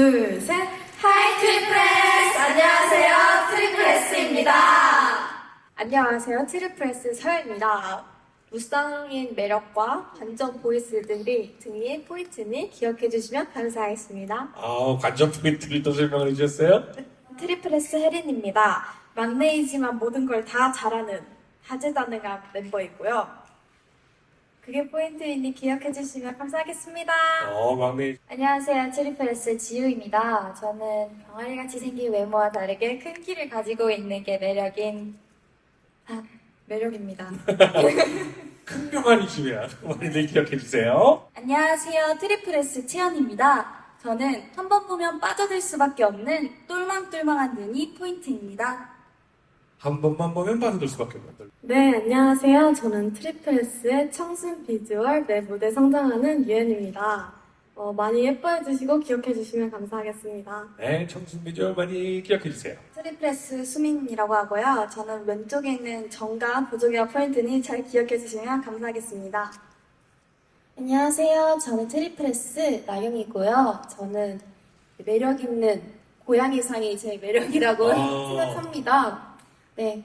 둘, 셋. 하이 트리프레스! 안녕하세요, 트리프레스입니다. 안녕하세요. 트리프레스 서연입니다. 무쌍인 매력과 반전 보이스들이 등의 포인트니 기억해 주시면 감사하겠습니다. 아, 관전 포인트를 또 설명을 해주셨어요? 트리프레스 혜린입니다. 막내이지만 모든 걸 다 잘하는 다재다능한 멤버이고요. 그게 포인트이니 기억해 주시면 감사하겠습니다. 어, 막내. 안녕하세요, 트리프레스 지우입니다. 저는 병아리같이 생긴 외모와 다르게 큰 키를 가지고 있는 게 매력인 아, 매력입니다. 큰 병아리시면 많이들 기억해 주세요. 안녕하세요, 트리프레스 채연입니다. 저는 한 번 보면 빠져들 수밖에 없는 똘망똘망한 눈이 포인트입니다. 한 번만 보면 빠져들 수밖에 없는. 네, 안녕하세요. 저는 트리플스의 청순 비주얼 내 무대 성장하는 유엔입니다. 어, 많이 예뻐해 주시고 기억해 주시면 감사하겠습니다. 네, 청순 비주얼 많이 기억해 주세요. 트리프레스 수민이라고 하고요. 저는 왼쪽에 있는 정과 보조개와 포인트니 잘 기억해 주시면 감사하겠습니다. 안녕하세요. 저는 트리프레스 나영이고요. 저는 매력 있는 고양이상이 제 매력이라고 아. 생각합니다. 네.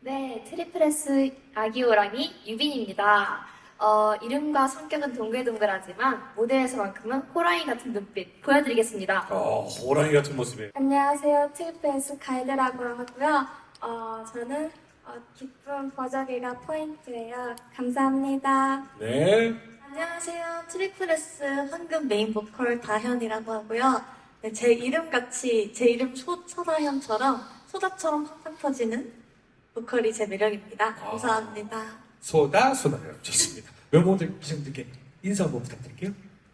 네, 트리프레스 아기 호랑이 유빈입니다. 어, 이름과 성격은 동글동글하지만 무대에서만큼은 호랑이 같은 눈빛 보여드리겠습니다. 어, 호랑이 같은 모습에. 안녕하세요. 트리플스 가이드라고 하고요. 어, 저는 어, 기쁜 버저기가 포인트예요. 감사합니다. 네. 안녕하세요. 트리플스 황금 메인 보컬 다현이라고 하고요. 네, 제 이름 같이 제 이름 소, 소다현처럼 소다처럼 팡팡 터지는 보컬이 제 매력입니다. 감사합니다. 소다, 소다요. 좋습니다. 멤버들 기생들께 인사 한번 부탁드릴게요.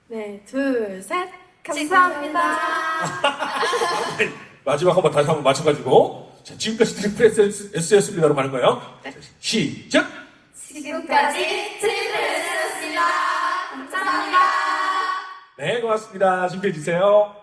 네, 둘, 셋. 감사합니다. 마지막 한번 다시 한번 맞춰가지고. 자, 지금까지 트리플 S였습니다로 가는 거예요. 자, 시작! 지금까지 트리프레스였습니다. 감사합니다. 네, 고맙습니다. 준비해 주세요.